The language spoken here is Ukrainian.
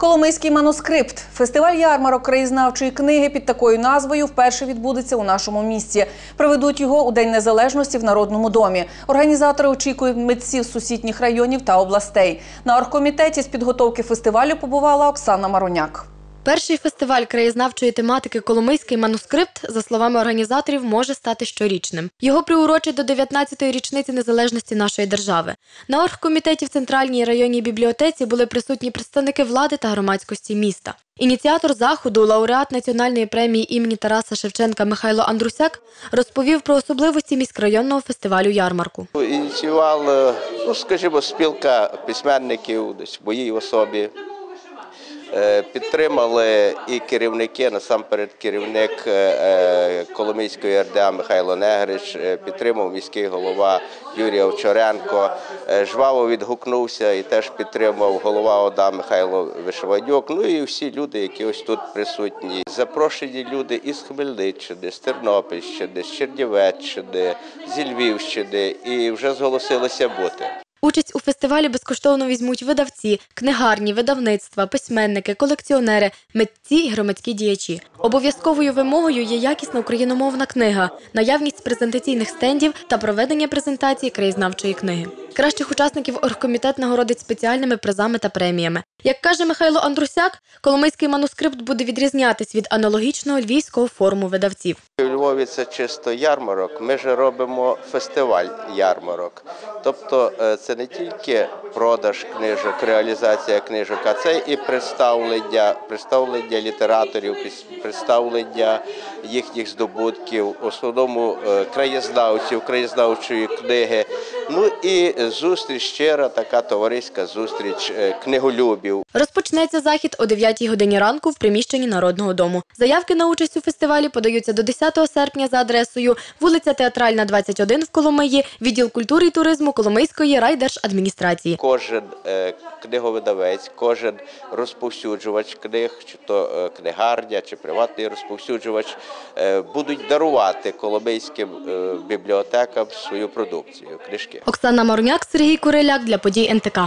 Коломийський манускрипт. Фестиваль ярмарок краєзнавчої книги під такою назвою вперше відбудеться у нашому місті. Проведуть його у День Незалежності в Народному домі. Організатори очікують митців з сусідніх районів та областей. На оргкомітеті з підготовки фестивалю побувала Оксана Мароняк. Перший фестиваль краєзнавчої тематики Коломийський манускрипт, за словами організаторів, може стати щорічним. Його приурочать до 19-ї річниці незалежності нашої держави. На оргкомітеті в центральній районній бібліотеці були присутні представники влади та громадськості міста. Ініціатор заходу, лауреат національної премії імені Тараса Шевченка Михайло Андрусяк, розповів про особливості міськрайонного фестивалю ярмарку. Ініціював, ну скажімо, спілка письменників десь в моїй особі. Е, Підтримали і керівники, насамперед керівник е, е, Коломийської РДА Михайло Негрич, підтримав міський голова Юрій Овчаренко, жваво відгукнувся і теж підтримав голова ОДА Михайло Вишиванюк. Ну і всі люди, які ось тут присутні. Запрошені люди із Хмельниччини, з Тернопільщини, з Чернівеччини, зі Львівщини і вже зголосилися бути. Участь у фестивалі безкоштовно візьмуть видавці, книгарні, видавництва, письменники, колекціонери, митці і громадські діячі. Обов'язковою вимогою є якісна україномовна книга, наявність презентаційних стендів та проведення презентації краєзнавчої книги. Кращих учасників оргкомітет нагородить спеціальними призами та преміями. Як каже Михайло Андрусяк, Коломийський манускрипт буде відрізнятись від аналогічного львівського форуму видавців. У Львові це чисто ярмарок. Ми ж робимо фестиваль ярмарок. Тобто е, це не тільки продаж книжок, реалізація книжок, а це і представлення, представлення літераторів, представлення їхніх здобутків, основному е, краєзнавців, краєзнавчої книги. Ну і зустріч щира, така товариська зустріч е, книголюбів. Розпочнеться захід о 9 годині ранку в приміщенні Народного дому. Заявки на участь у фестивалі подаються до 10 серпня за адресою вулиця Театральна, 21 в Коломиї, відділ культури і туризму Коломийської райдержадміністрації. Кожен е, книговидавець, кожен розповсюджувач книг, чи то е, книгарня, чи приватний розповсюджувач, будуть дарувати коломийським бібліотекам свою продукцію, книжки. Оксана Маруняк, Сергій Куриляк для подій НТК.